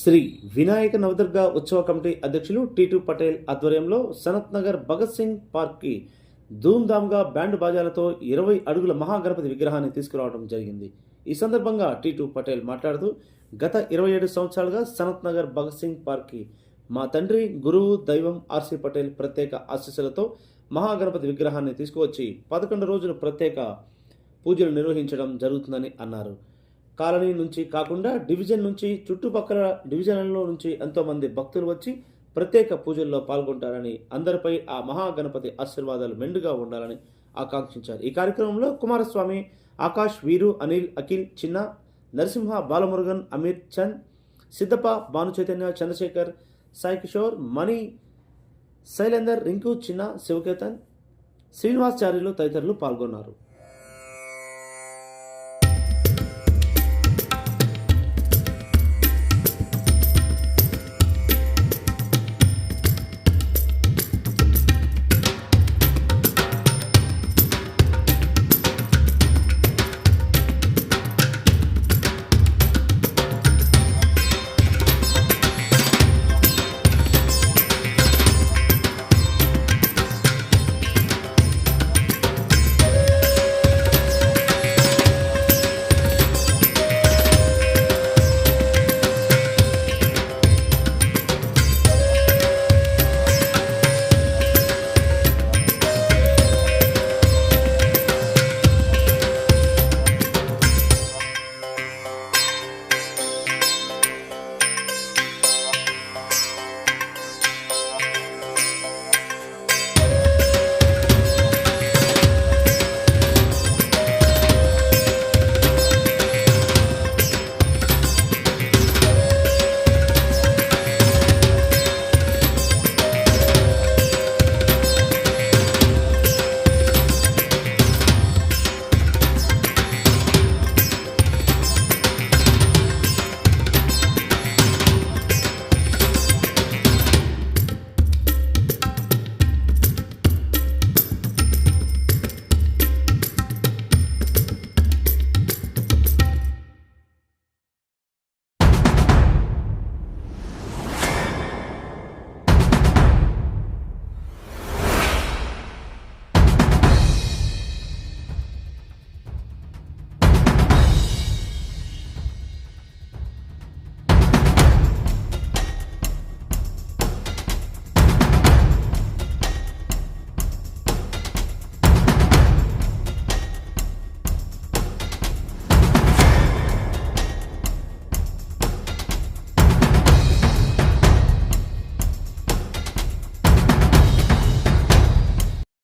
శ్రీ వినాయక నవదుర్గ ఉత్సవ కమిటీ అధ్యక్షులు టీటు పటేల్ ఆధ్వర్యంలో సనత్ నగర్ భగత్ సింగ్ పార్క్కి ధూమ్ధామ్గా బ్యాండ్ బాజాలతో ఇరవై అడుగుల మహాగణపతి విగ్రహాన్ని తీసుకురావడం జరిగింది. ఈ సందర్భంగా టీటు పటేల్ మాట్లాడుతూ గత ఇరవై ఏడు సంవత్సరాలుగా సనత్ నగర్ భగత్ సింగ్ పార్క్కి మా తండ్రి గురువు దైవం ఆర్సి పటేల్ ప్రత్యేక ఆశీస్సులతో మహాగణపతి విగ్రహాన్ని తీసుకువచ్చి పదకొండు రోజులు ప్రత్యేక పూజలు నిర్వహించడం జరుగుతుందని అన్నారు. కాలనీ నుంచి కాకుండా డివిజన్ నుంచి చుట్టుపక్కల డివిజన్లలో నుంచి ఎంతోమంది భక్తులు వచ్చి ప్రత్యేక పూజల్లో పాల్గొంటారని అందరిపై ఆ మహాగణపతి ఆశీర్వాదాలు మెండుగా ఉండాలని ఆకాంక్షించారు. ఈ కార్యక్రమంలో కుమారస్వామి ఆకాష్ వీరు అనిల్ అఖిల్ చిన్న నరసింహ బాలమురుగన్ అమీర్ చంద్ సిద్ధప్ప భాను చైతన్య చంద్రశేఖర్ సాయి కిషోర్ మణి శైలేందర్ రింకు చిన్న శివకేతన్ శ్రీనివాసాచార్యులు తదితరులు పాల్గొన్నారు.